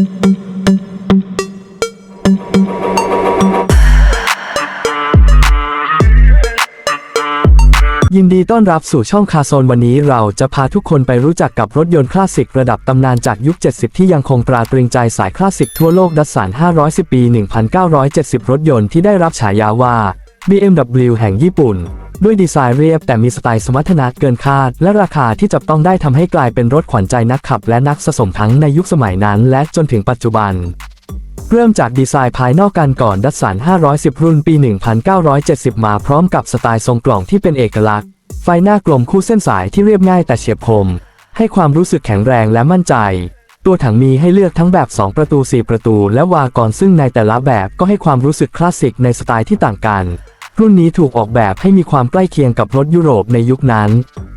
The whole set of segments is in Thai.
ยินดีต้อนรับสู่ช่องคาโซนวันนี้เราจะพาทุกคนไปรู้จักกับรถยนต์คลาสสิกระดับตำนานจากยุค 70 ที่ยังคงตราตรึงใจสายคลาสสิกทั่วโลกดัสสัน510 ปี 1970 รถยนต์ที่ได้รับฉายาว่า BMW แห่งญี่ปุ่น ด้วยดีไซน์เรียบแต่มีสไตล์สมรรถนะเกินคาด และราคาที่จับต้องได้ทำให้กลายเป็นรถขวัญใจนักขับ และนักสะสมทั้งในยุคสมัยนั้นและจนถึงปัจจุบัน เริ่มจากดีไซน์ภายนอกกันก่อนดัสสัน 510 รุ่นปี 1970 มาพร้อมกับสไตล์ทรงกล่องที่เป็นเอกลักษณ์ ไฟหน้ากลมคู่เส้นสายที่เรียบง่ายแต่เฉียบคม ให้ความรู้สึกแข็งแรงและมั่นใจ ตัวถังมีให้เลือกทั้งแบบ 2 ประตู 4 ประตู และวากอนซึ่งในแต่ละแบบก็ให้ความรู้สึกคลาสสิกในสไตล์ที่ต่างกัน รุ่นนี้ถูกออกแบบให้มีความใกล้เคียงกับรถยุโรปในยุคนั้น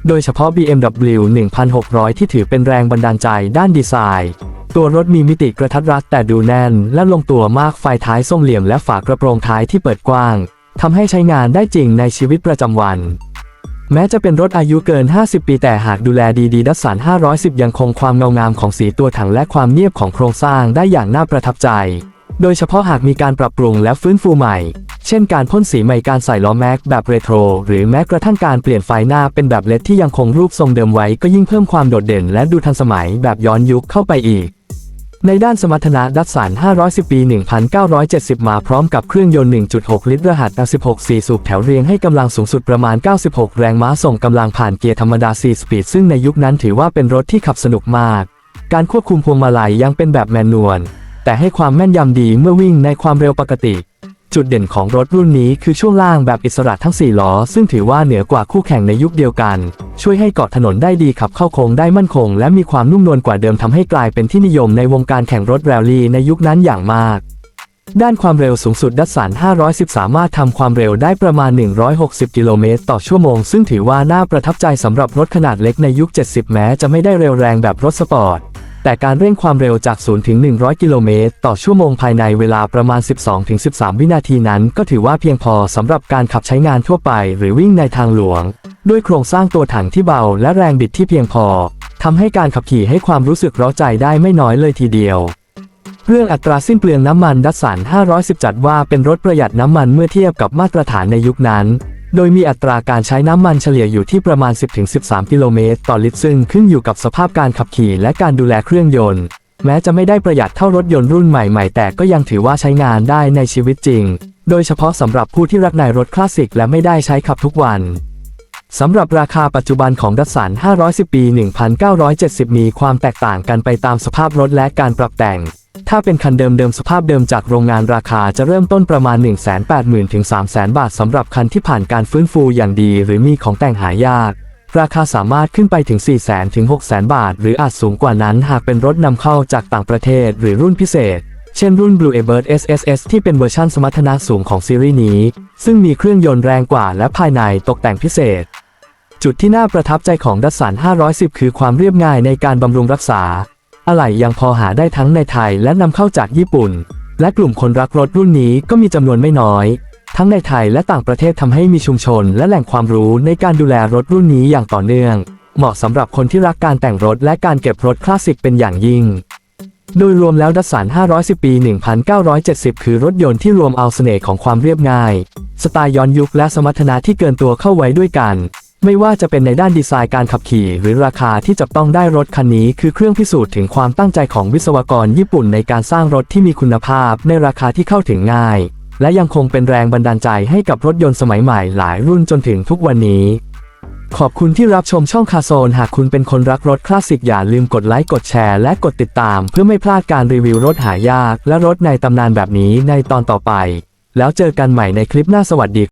โดยเฉพาะ BMW 1600 ที่ถือเป็นแรงบันดาลใจด้านดีไซน์ ตัวรถมีมิติกระทัดรัดแต่ดูแน่น และลงตัวมากไฟท้ายทรงเหลี่ยมและฝากระโปรงท้ายที่เปิดกว้างทำให้ใช้งานได้จริงในชีวิตประจำวัน แม้จะเป็นรถอายุเกิน 50 ปีแต่หากดูแลดีๆดัสสัน510 ยังคงความเงางามของสีตัวถังและความเนียบของโครงสร้างได้อย่างน่าประทับใจ โดยเฉพาะหากมีการปรับปรุงและฟื้นฟูใหม่ เช่นการพ่นสีใหม่การใส่ล้อแม็กแบบเรโทร หรือแม้กระทั่งการเปลี่ยนไฟหน้าเป็นแบบเลดที่ยังคงรูปทรงเดิมไว้ก็ยิ่งเพิ่มความโดดเด่นและดูทันสมัยแบบย้อนยุคเข้าไปอีก ในด้านสมรรถนะดัสสัน510 ปี 1970 มาพร้อมกับเครื่องยนต์ 1.6 ลิตรรหัส 16 4 สูบแถวเรียงให้กำลังสูงสุดประมาณ 96 แรงม้าส่งกำลังผ่านเกียร์ธรรมดา 4 สปีด ซึ่งในยุคนั้นถือว่าเป็นรถที่ขับสนุกมาก การควบคุมพวงมาลัยยังเป็นแบบแมนนวล แต่ให้ความแม่นยำดีเมื่อวิ่งในความเร็วปกติ จุดเด่นของรถรุ่นนี้คือช่วงล่างแบบอิสระทั้ง 4 ล้อ ซึ่งถือว่าเหนือกว่าคู่แข่งในยุคเดียวกัน ช่วยให้เกาะถนนได้ดีขับเข้าโค้งได้มั่นคง และมีความนุ่มนวลกว่าเดิมทำให้กลายเป็นที่นิยมในวงการแข่งรถแรลลี่ในยุคนั้นอย่างมากด้านความเร็วสูงสุดดัสสัน510 สามารถทำความเร็วได้ประมาณ 160 กิโลเมตรต่อชั่วโมง ซึ่งถือว่าน่าประทับใจสำหรับรถขนาดเล็กในยุค 70 แม้จะไม่ได้เร็วแรงแบบรถสปอร์ต แต่การเร่งความเร็วจาก 0 ถึง 100 กิโลเมตร ต่อชั่วโมงภายในเวลาประมาณ 12 ถึง 13 วินาทีนั้น ก็ถือว่าเพียงพอสำหรับการขับใช้งานทั่วไป หรือวิ่งในทางหลวง ด้วยโครงสร้างตัวถังที่เบา และแรงบิดที่เพียงพอทำให้การขับขี่ให้ความรู้สึกร้าใจได้ไม่น้อยเลยทีเดียว เรื่องอัตราสิ้นเปลืองน้ำมันดัสสัน510 จัดว่าเป็นรถประหยัดน้ำมันเมื่อเทียบกับมาตรฐานในยุคนั้น โดยมีอัตราการใช้น้ำมันเฉลี่ยอยู่ที่ประมาณ 10-13 กิโลเมตรต่อลิตรซึ่งขึ้นอยู่กับสภาพการขับขี่และการดูแลเครื่องยนต์ แม้จะไม่ได้ประหยัดเท่ารถยนต์รุ่นใหม่ๆ แต่ก็ยังถือว่าใช้งานได้ในชีวิตจริง โดยเฉพาะสำหรับผู้ที่รักในรถคลาสสิกและไม่ได้ใช้ขับทุกวันสำหรับราคาปัจจุบันของดัสสัน510 ปี 1970 มีความแตกต่างกันไปตามสภาพรถและการปรับแต่ง ถ้าเป็นคันเดิมๆสภาพเดิมจากโรงงานราคาจะเริ่มต้นประมาณ 180,000ถึง300,000 บาทสำหรับคันที่ผ่านการฟื้นฟูอย่างดีหรือมีของแต่งหายาก ราคาสามารถขึ้นไปถึง 400,000ถึง600,000 บาท หรืออาจสูงกว่านั้นหากเป็นรถนำเข้าจากต่างประเทศหรือรุ่นพิเศษ เช่นรุ่น Blue Ebird SSS ที่เป็นเวอร์ชันสมรรถนะสูงของซีรีส์นี้ ซึ่งมีเครื่องยนต์แรงกว่าและภายในตกแต่งพิเศษ จุดที่น่าประทับใจของดัสสัน510 คือความเรียบง่ายในการบำรุงรักษา อะไหล่ยังพอหาได้ทั้งในไทยและนำเข้าจากญี่ปุ่น และกลุ่มคนรักรถรุ่นนี้ก็มีจำนวนไม่น้อย ทั้งในไทยและต่างประเทศทำให้มีชุมชน และแหล่งความรู้ในการดูแลรถรุ่นนี้อย่างต่อเนื่อง เหมาะสำหรับคนที่รักการแต่งรถและการเก็บรถคลาสสิกเป็นอย่างยิ่งโดยรวมแล้วดัสสัน510 ปี 1970 คือรถยนต์ที่รวมเอาเสน่ห์ของความเรียบง่าย สไตล์ย้อนยุคและสมรรถนะที่เกินตัวเข้าไว้ด้วยกัน ไม่ว่าจะเป็นในด้านดีไซน์การขับขี่ หรือราคาที่จับต้องได้รถคันนี้คือเครื่องพิสูจน์ถึงความตั้งใจของวิศวกรญี่ปุ่นในการสร้างรถที่มีคุณภาพในราคาที่เข้าถึงง่าย และยังคงเป็นแรงบันดาลใจให้กับรถยนต์สมัยใหม่หลายรุ่นจนถึงทุกวันนี้ ขอบคุณที่รับชมช่องคาโซน หากคุณเป็นคนรักรถคลาสสิกอย่าลืมกดไลค์กดแชร์และกดติดตาม เพื่อไม่พลาดการรีวิวรถหายาก และรถในตำนานแบบนี้ในตอนต่อไป แล้วเจอกันใหม่ในคลิปหน้าสวัสดี